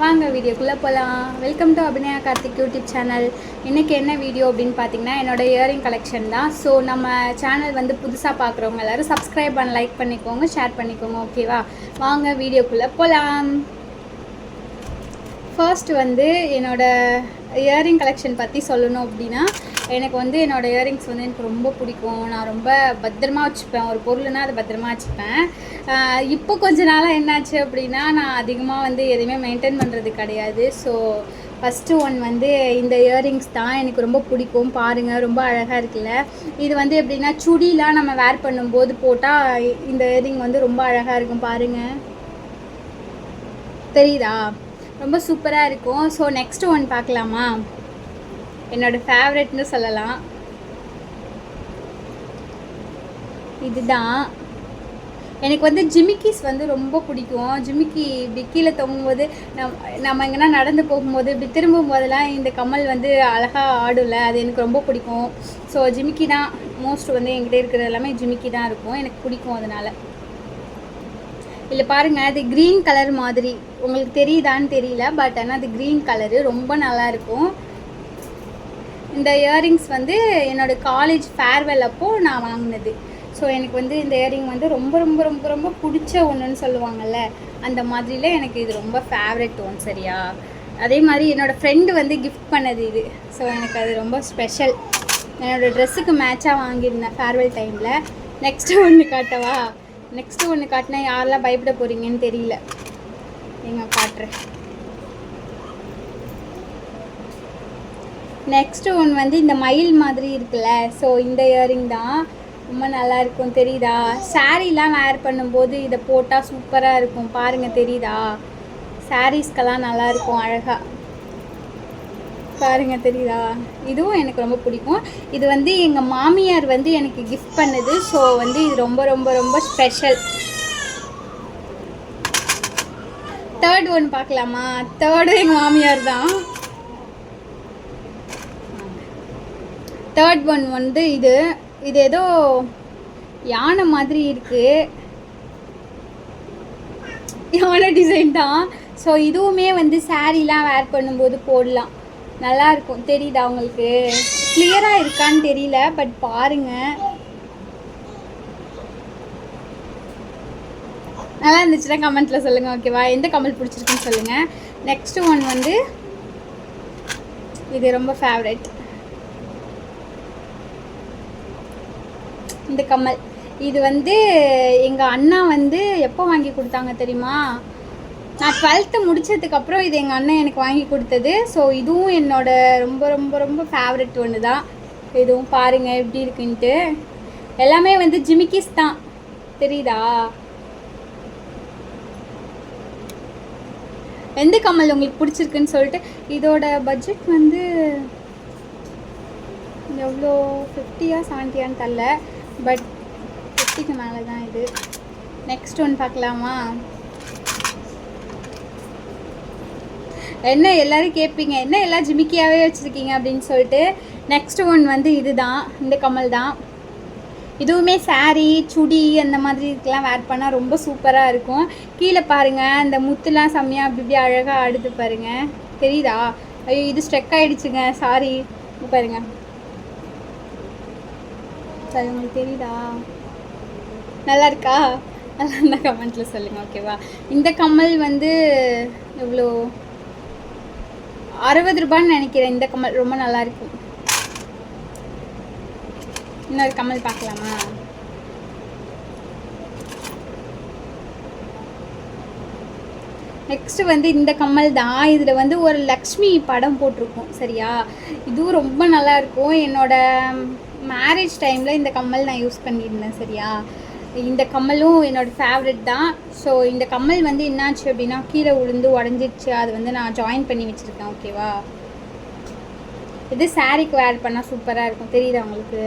வாங்க வீடியோக்குள்ளே போகலாம் welcome to Abhinaya Karthik YouTube channel இன்றைக்கி என்ன வீடியோ அப்படின்னு பார்த்தீங்கன்னா என்னோட இயரிங் கலெக்ஷன் தான். ஸோ நம்ம சேனல் வந்து புதுசாக பார்க்குறவங்க எல்லோரும் சப்ஸ்கிரைப் பண்ண லைக் பண்ணிக்கோங்க ஷேர் பண்ணிக்கோங்க ஓகேவா வாங்க வீடியோக்குள்ளே போகலாம் ஃபர்ஸ்ட் வந்து என்னோடய இயரிங் கலெக்ஷன் பற்றி சொல்லணும் அப்படின்னா எனக்கு வந்து என்னோட இயரிங்ஸ் வந்து எனக்கு ரொம்ப பிடிக்கும். நான் ரொம்ப பத்திரமா வச்சுப்பேன். ஒரு பொருள்னா அதை பத்திரமா வச்சுப்பேன். இப்போ கொஞ்ச நாளாக என்னாச்சு அப்படின்னா நான் அதிகமாக வந்து எதையுமே மெயின்டைன் பண்ணுறது கிடையாது. ஸோ ஃபஸ்ட்டு ஒன் வந்து இந்த இயரிங்ஸ் தான் எனக்கு ரொம்ப பிடிக்கும். பாருங்கள் ரொம்ப அழகாக இருக்குல்ல. இது வந்து எப்படின்னா சுடிலாம் நம்ம வேர் பண்ணும்போது போட்டால் இந்த இயரிங் வந்து ரொம்ப அழகாக இருக்கும். பாருங்கள் தெரியுதா? ரொம்ப சூப்பராக இருக்கும். ஸோ நெக்ஸ்ட் ஒன் பார்க்கலாமா? என்னோடய ஃபேவரெட்னு சொல்லலாம். இதுதான். எனக்கு வந்து ஜிமிக்கிஸ் வந்து ரொம்ப பிடிக்கும். ஜிமிக்கி இப்படி கீழே தொங்கும்போது நம் நம்ம எங்கன்னா நடந்து போகும்போது இப்படி திரும்பும் போதெல்லாம் இந்த கம்மல் வந்து அழகாக ஆடும்ல அது எனக்கு ரொம்ப பிடிக்கும். ஸோ ஜிமிக்கி தான் மோஸ்ட் வந்து என்கிட்ட இருக்கிறது எல்லாமே ஜிமிக்கி தான் இருக்கும். எனக்கு பிடிக்கும் அதனால். இல்லை பாருங்க அது க்ரீன் கலர் மாதிரி. உங்களுக்கு தெரியுதான்னு தெரியல பட் ஆனால் அது க்ரீன் கலரு ரொம்ப நல்லா இருக்கும். இந்த இயரிங்ஸ் வந்து என்னோட காலேஜ் ஃபேர்வெல் அப்போது நான் வாங்கினது. ஸோ எனக்கு வந்து இந்த இயரிங் வந்து ரொம்ப ரொம்ப ரொம்ப ரொம்ப பிடிச்ச ஒன்றுன்னு சொல்லுவாங்கல்ல அந்த மாதிரில எனக்கு இது ரொம்ப ஃபேவரட் ஒன் சரியா? அதே மாதிரி என்னோடய ஃப்ரெண்டு வந்து கிஃப்ட் பண்ணது இது. ஸோ எனக்கு அது ரொம்ப ஸ்பெஷல் என்னோடய ட்ரெஸ்ஸுக்கு மேட்சாக வாங்கியிருந்தேன் ஃபேர்வெல் டைமில் நெக்ஸ்ட்டு ஒன்று காட்டவா? நெக்ஸ்ட்டு ஒன்று காட்டினா யாரெல்லாம் பயப்பட போகிறீங்கன்னு தெரியல. எங்க காட்டுறேன். நெக்ஸ்ட்டு ஒன் வந்து இந்த மயில் மாதிரி இருக்குல்ல ஸோ இந்த இயரிங் தான் ரொம்ப நல்லா இருக்கும் தெரியுதா? சாரீலாம் வேர் பண்ணும்போது இதை போட்டால் சூப்பராக இருக்கும் பாருங்கள் தெரியுதா? சாரீஸ்க்கெல்லாம் நல்லா இருக்கும் அழகாக பாருங்க தெரியுதா? இதுவும் எனக்கு ரொம்ப பிடிக்கும். இது வந்து எங்கள் மாமியார் வந்து எனக்கு கிஃப்ட் பண்ணுது. ஸோ வந்து இது ரொம்ப ரொம்ப ரொம்ப ஸ்பெஷல் தேர்ட் ஒன் பார்க்கலாமா? தேர்டு எங்கள் மாமியார் தான். தேர்ட் ஒன் வந்து இது. இது ஏதோ யானை மாதிரி இருக்கு. யானை டிசைன் தான். ஸோ இதுவுமே வந்து சாரீலாம் வேர் பண்ணும்போது போடலாம். நல்லா இருக்கும் தெரியுதா உங்களுக்கு? கிளியராக இருக்கான்னு தெரியல பட் பாருங்க. நல்லா இருந்துச்சுன்னா கமெண்ட்டில் சொல்லுங்கள் ஓகேவா எந்த கமல் பிடிச்சிருக்குன்னு சொல்லுங்கள் நெக்ஸ்ட் ஒன் வந்து இது ரொம்ப ஃபேவரட் இந்த கமல். இது வந்து எங்கள் அண்ணா வந்து எப்போ வாங்கி கொடுத்தாங்க தெரியுமா? நான் டுவெல்த்து முடிச்சதுக்கப்புறம் இது எங்கள் அண்ணன் எனக்கு வாங்கி கொடுத்தது. ஸோ இதுவும் என்னோட ரொம்ப ரொம்ப ரொம்ப ஃபேவரட் ஒன்று தான் இதுவும் பாருங்கள் எப்படி இருக்குன்ட்டு. எல்லாமே வந்து ஜிமிக்கிஸ் தான். தெரியுதா? எந்த கமல் உங்களுக்கு பிடிச்சிருக்குன்னு சொல்லிட்டு இதோட பட்ஜெட் வந்து எவ்வளோ? ஃபிஃப்டியா செவன்ட்டியான்னு தெரில பட் ஃபிஃப்டிக்கு மேலே தான் இது. நெக்ஸ்ட் ஒன் பார்க்கலாமா? என்ன எல்லாரும் கேட்பீங்க என்ன எல்லாம் ஜிமிக்கியாகவே வச்சுருக்கீங்க அப்படின்னு சொல்லிட்டு நெக்ஸ்ட் ஒன் வந்து இதுதான் இந்த கமல் தான். இதுவுமே saree சுடி அந்த மாதிரி இதுக்கெல்லாம் வேர் பண்ணால் ரொம்ப சூப்பராக இருக்கும். கீழே பாருங்கள் அந்த முத்துலாம் செம்மையாக அப்படி இப்படி அழகாக ஆடுது பாருங்கள் தெரியுதா? ஐயோ இது ஸ்ட்ரெக் ஆகிடுச்சுங்க சாரி பாருங்க. சரி உங்களுக்கு தெரியுதா? நல்லா இருக்கா? நல்லா இருந்தால் கமெண்ட்டில் சொல்லுங்கள் ஓகேவா இந்த கம்மல் வந்து எவ்வளோ? அறுபது ரூபான்னு நினைக்கிறேன். இந்த கமல் ரொம்ப நல்லா இருக்கும். இன்னொரு கமல் பார்க்கலாமா? நெக்ஸ்ட் வந்து இந்த கம்மல் தான். இதில் வந்து ஒரு லக்ஷ்மி படம் போட்டிருக்கோம். சரியா? இதுவும் ரொம்ப நல்லா இருக்கும். என்னோட மேரேஜ் டைமில் இந்த கம்மல் நான் யூஸ் பண்ணியிருந்தேன். சரியா? இந்த கம்மலும் என்னோட ஃபேவரட் தான். ஸோ இந்த கம்மல் வந்து என்னாச்சு அப்படின்னா கீழே விழுந்து உடஞ்சிடுச்சு அது வந்து நான் ஜாயின் பண்ணி வச்சுருக்கேன் ஓகேவா இது சாரீக்கு வேர் பண்ணால் சூப்பராக இருக்கும். தெரியுதா உங்களுக்கு?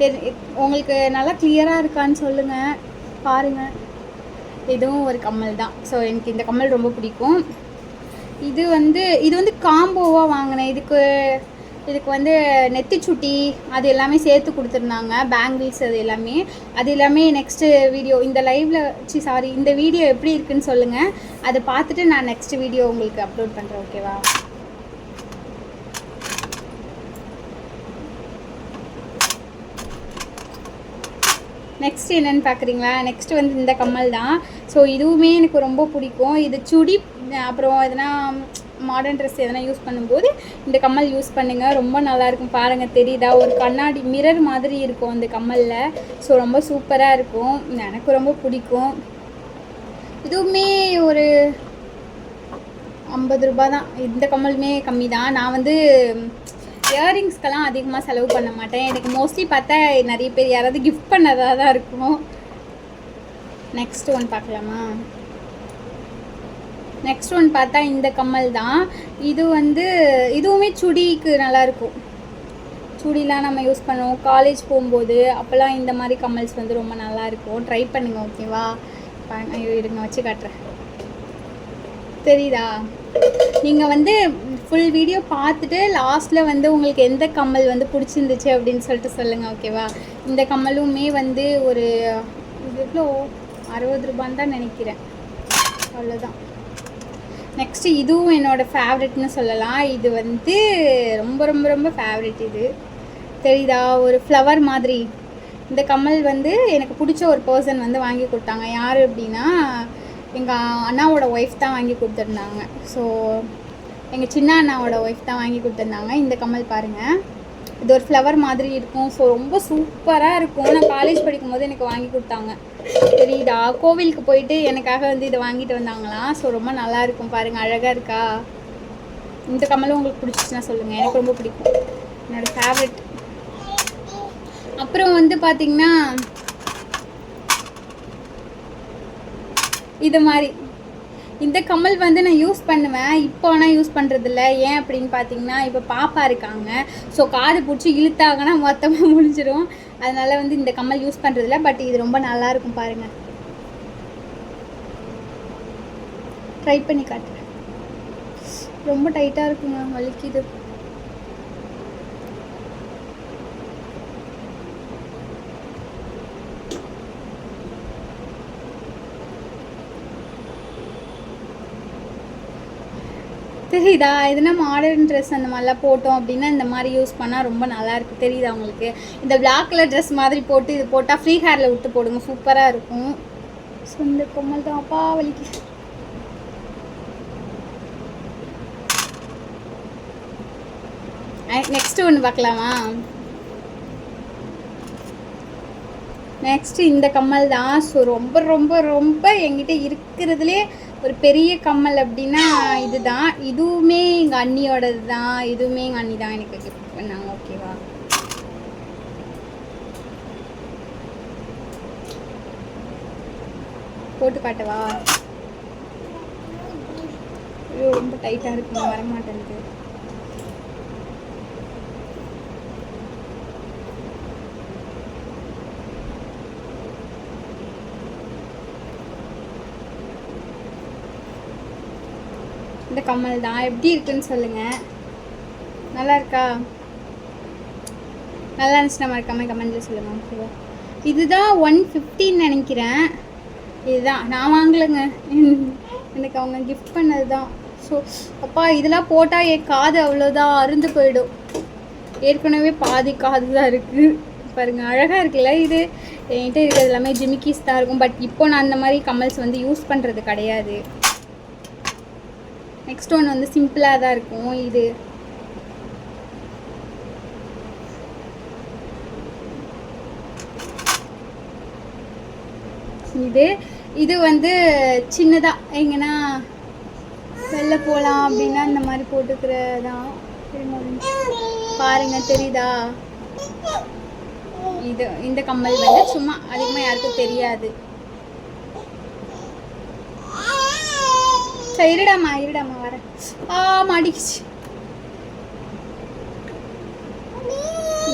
தெரி உங்களுக்கு நல்லா கிளியராக இருக்கான்னு சொல்லுங்கள் பாருங்கள் இதுவும் ஒரு கம்மல் தான். ஸோ எனக்கு இந்த கம்மல் ரொம்ப பிடிக்கும். இது வந்து இது வந்து காம்போவாக வாங்கினேன். இதுக்கு இதுக்கு வந்து நெத்திச்சுட்டி அது எல்லாமே சேர்த்து கொடுத்துருந்தாங்க. பேங்கிள்ஸ் அது எல்லாமே. அது எல்லாமே நெக்ஸ்ட்டு வீடியோ இந்த லைவில் சி சாரி இந்த வீடியோ எப்படி இருக்குன்னு சொல்லுங்கள் அதை பார்த்துட்டு நான் நெக்ஸ்ட் வீடியோ உங்களுக்கு அப்லோட் பண்ணுறேன் ஓகேவா நெக்ஸ்ட் என்னன்னு பார்க்குறீங்களா? நெக்ஸ்ட் வந்து இந்த கம்மல் தான். ஸோ இதுவுமே எனக்கு ரொம்ப பிடிக்கும். இது சுடி அப்புறம் எதனா மாடர்ன் ட்ரெஸ் எதனா யூஸ் பண்ணும்போது இந்த கம்மல் யூஸ் பண்ணுங்கள் ரொம்ப நல்லாயிருக்கும் பாருங்கள் தெரியுதா? ஒரு கண்ணாடி மிரர் மாதிரி இருக்கும் அந்த கம்மலில். ஸோ ரொம்ப சூப்பராக இருக்கும். எனக்கு ரொம்ப பிடிக்கும். இதுவுமே ஒரு ஐம்பது ரூபாய் தான். இந்த கம்மலுமே கம்மி தான். நான் வந்து இயரிங்ஸ்க்கெல்லாம் அதிகமாக செலவு பண்ண மாட்டேன். எனக்கு மோஸ்ட்லி பார்த்தா நிறைய பேர் யாராவது கிஃப்ட் பண்ணதாக தான் இருக்கும். நெக்ஸ்ட் ஒன் பார்க்கலாமா? நெக்ஸ்ட் ஒன் பார்த்தா இந்த கம்மல் தான். இது வந்து இதுவுமே சுடிக்கு நல்லாயிருக்கும் சுடிலாம் நம்ம யூஸ் பண்ணுவோம். காலேஜ் போகும்போது அப்போல்லாம் இந்த மாதிரி கம்மல்ஸ் வந்து ரொம்ப நல்லாயிருக்கும் ட்ரை பண்ணுங்கள் ஓகேவா ஐயோ இருங்க வச்சு காட்டுறேன். தெரியுதா? நீங்கள் வந்து ஃபுல் வீடியோ பார்த்துட்டு லாஸ்ட்டில் வந்து உங்களுக்கு எந்த கம்மல் வந்து பிடிச்சிருந்துச்சு அப்படின்னு சொல்லிட்டு சொல்லுங்கள் ஓகேவா இந்த கம்மலுமே வந்து ஒரு இது எவ்வளோ? அறுபது ரூபான்னு தான் நினைக்கிறேன். அவ்வளோதான். நெக்ஸ்ட்டு இதுவும் என்னோடய ஃபேவரெட்னு சொல்லலாம். இது வந்து ரொம்ப ரொம்ப ரொம்ப ஃபேவரெட் இது. தெரியுதா? ஒரு ஃப்ளவர் மாதிரி. இந்த கம்மல் வந்து எனக்கு பிடிச்ச ஒரு பர்சன் வந்து வாங்கி கொடுத்தாங்க. யார் அப்படின்னா எங்கள் அண்ணாவோட ஒய்ஃப் தான் வாங்கி கொடுத்துருந்தாங்க. ஸோ எங்கள் சின்ன அண்ணாவோட ஒய்ஃப் தான் வாங்கி கொடுத்துருந்தாங்க. இந்த கம்மல் பாருங்கள் இது ஒரு ஃப்ளவர் மாதிரி இருக்கும். ஸோ ரொம்ப சூப்பராக இருக்கும். நான் காலேஜ் படிக்கும்போது எனக்கு வாங்கி கொடுத்தாங்க. தெரியுதா கோவிலுக்கு போயிட்டு எனக்காக வந்து இதை வாங்கிட்டு வந்தாங்களாம் ஸோ ரொம்ப நல்லா இருக்கும். பாருங்கள் அழகாக இருக்கா? இந்த கமலும் உங்களுக்கு பிடிச்சிச்சுன்னா சொல்லுங்கள் எனக்கு ரொம்ப பிடிக்கும். என்னோடய ஃபேவரெட் அப்புறம் வந்து பார்த்தீங்கன்னா இது மாதிரி. இந்த கம்மல் வந்து நான் யூஸ் பண்ணுவேன். இப்போ ஆனால் யூஸ் பண்ணுறதில்ல ஏன் அப்படின்னு பார்த்தீங்கன்னா இப்போ பாப்பா இருக்காங்க. ஸோ காது பிடிச்சி இழுத்தாங்கன்னா மொத்தமாக முடிஞ்சிடும் அதனால் வந்து இந்த கம்மல் யூஸ் பண்ணுறதில்ல பட் இது ரொம்ப நல்லா இருக்கும் பாருங்கள் ட்ரை பண்ணி காட்டுறேன். ரொம்ப டைட்டாக இருக்குங்க வலிக்குது. தெரியுதா? எதுனா மாடர்ன் ட்ரெஸ் அந்த மாதிரிலாம் போட்டோம் அப்படின்னா இந்த மாதிரி யூஸ் பண்ணால் ரொம்ப நல்லா இருக்கு. தெரியுதா உங்களுக்கு? இந்த பிளாக் கலர் ட்ரெஸ் மாதிரி போட்டு இது போட்டால் ஃப்ரீ ஹேரில் விட்டு போடுங்க. சூப்பராக இருக்கும். ஸோ இந்த கொம்மல் தான் அப்பா வலிக்கு. நெக்ஸ்ட் ஒன்று பார்க்கலாமா? நெக்ஸ்ட் இந்த கம்மல் தான். ஸோ ரொம்ப ரொம்ப ரொம்ப என்கிட்ட இருக்கிறதுலே ஒரு பெரிய கம்மல் அப்படின்னா இதுதான். இதுவுமே எங்கள் அண்ணியோடது தான் இதுவுமே எங்கள் அண்ணி தான் எனக்கு கிஃப்ட் பண்ணாங்க ஓகேவா போட்டு காட்டவா? ஐயோ ரொம்ப டைட்டாக இருக்குங்க வரமாட்டேங்குது இந்த கம்மல் தான். எப்படி இருக்குன்னு சொல்லுங்கள் நல்லா இருக்கா? நல்லா இருந்துச்சுன்னா மறக்காம கமெண்ட்ல சொல்லுங்கள் ஓகேவா இதுதான் ஒன் ஃபிஃப்டின்னு நினைக்கிறேன். இதுதான். நான் வாங்கலைங்க. எனக்கு அவங்க கிஃப்ட் பண்ணது தான் ஸோ அப்பா இதெல்லாம் போட்டால் என் காது அவ்வளோதான் அருந்து போயிடும். ஏற்கனவே பாதி காது தான் இருக்குது பாருங்க அழகாக இருக்குல்ல இது? என்கிட்ட இருக்கிறது எல்லாமே ஜிமிக்கிஸ் தான் இருக்கும். பட் இப்போ நான் அந்த மாதிரி கமல்ஸ் வந்து யூஸ் பண்ணுறது கிடையாது. நெக்ஸ்ட் ஒன் வந்து சிம்பிளாக தான் இருக்கும். இது. இது. இது வந்து சின்னதாக எங்கன்னா வெளில போகலாம் அப்படின்னா இந்த மாதிரி போட்டுக்கிறதான் பாருங்க தெரியுதா? இது இந்த கம்மல் வந்து சும்மா அதிகமாக யாருக்கும் தெரியாது. சரி இருடாமா இருடாமா வரேன். ஆ மாடிக்குச்சு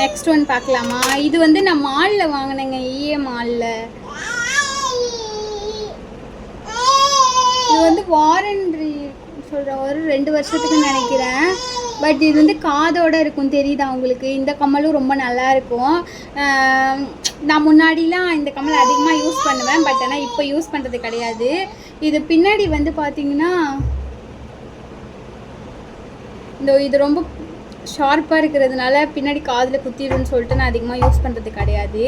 நெக்ஸ்ட் ஒன் பார்க்கலாமா? இது வந்து நான் மாலில் வாங்கினேங்க ஈஏ மாலில் இது வந்து வாரண்டி சொல்கிற ஒரு ரெண்டு வருஷத்துக்கு நினைக்கிறேன். பட் இது வந்து காதோட இருக்கும் தெரியுதா உங்களுக்கு? இந்த கம்மலும் ரொம்ப நல்லா இருக்கும். நான் முன்னாடிலாம் இந்த கம்மல் அதிகமாக யூஸ் பண்ணுவேன் பட் ஆனால் இப்போ யூஸ் பண்ணுறது கிடையாது. இது பின்னாடி வந்து பார்த்தீங்கன்னா இந்த இது ரொம்ப ஷார்ப்பாக இருக்கிறதுனால பின்னாடி காதில் குத்திடும்னு சொல்லிட்டு நான் அதிகமாக யூஸ் பண்ணுறது கிடையாது.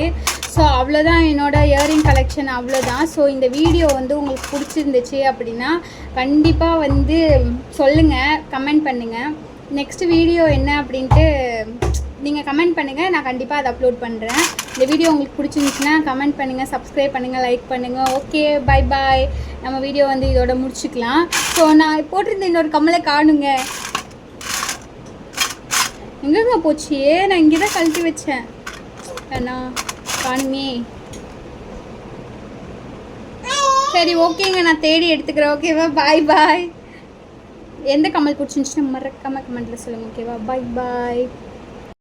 ஸோ அவ்வளோதான் என்னோடய இயரிங் கலெக்ஷன் அவ்வளோதான் ஸோ இந்த வீடியோ வந்து உங்களுக்கு பிடிச்சிருந்துச்சு அப்படின்னா கண்டிப்பாக வந்து சொல்லுங்கள் கமெண்ட் பண்ணுங்கள் நெக்ஸ்ட்டு வீடியோ என்ன அப்படின்ட்டு நீங்கள் கமெண்ட் பண்ணுங்கள் நான் கண்டிப்பாக அதை அப்லோட் பண்ணுறேன் இந்த வீடியோ உங்களுக்கு பிடிச்சிருந்துச்சுன்னா கமெண்ட் பண்ணுங்கள் சப்ஸ்கிரைப் பண்ணுங்கள் லைக் பண்ணுங்கள் ஓகே பை பாய் நம்ம வீடியோ வந்து இதோட முடிச்சுக்கலாம். ஸோ நான் போட்டிருந்த இன்னொரு கம்மலை காணுங்க. எங்கங்க போச்சு? நான் இங்கே தான் கழட்டி வச்சேன். அண்ணா காணுமே. சரி ஓகேங்க நான் தேடி எடுத்துக்கிறேன். ஓகேவா பாய் பாய் எந்த கமல் பிடிச்சிருந்துச்சுன்னு மறக்காமல் கமெண்ட்டில் சொல்லுங்கள் ஓகேவா பாய் பாய்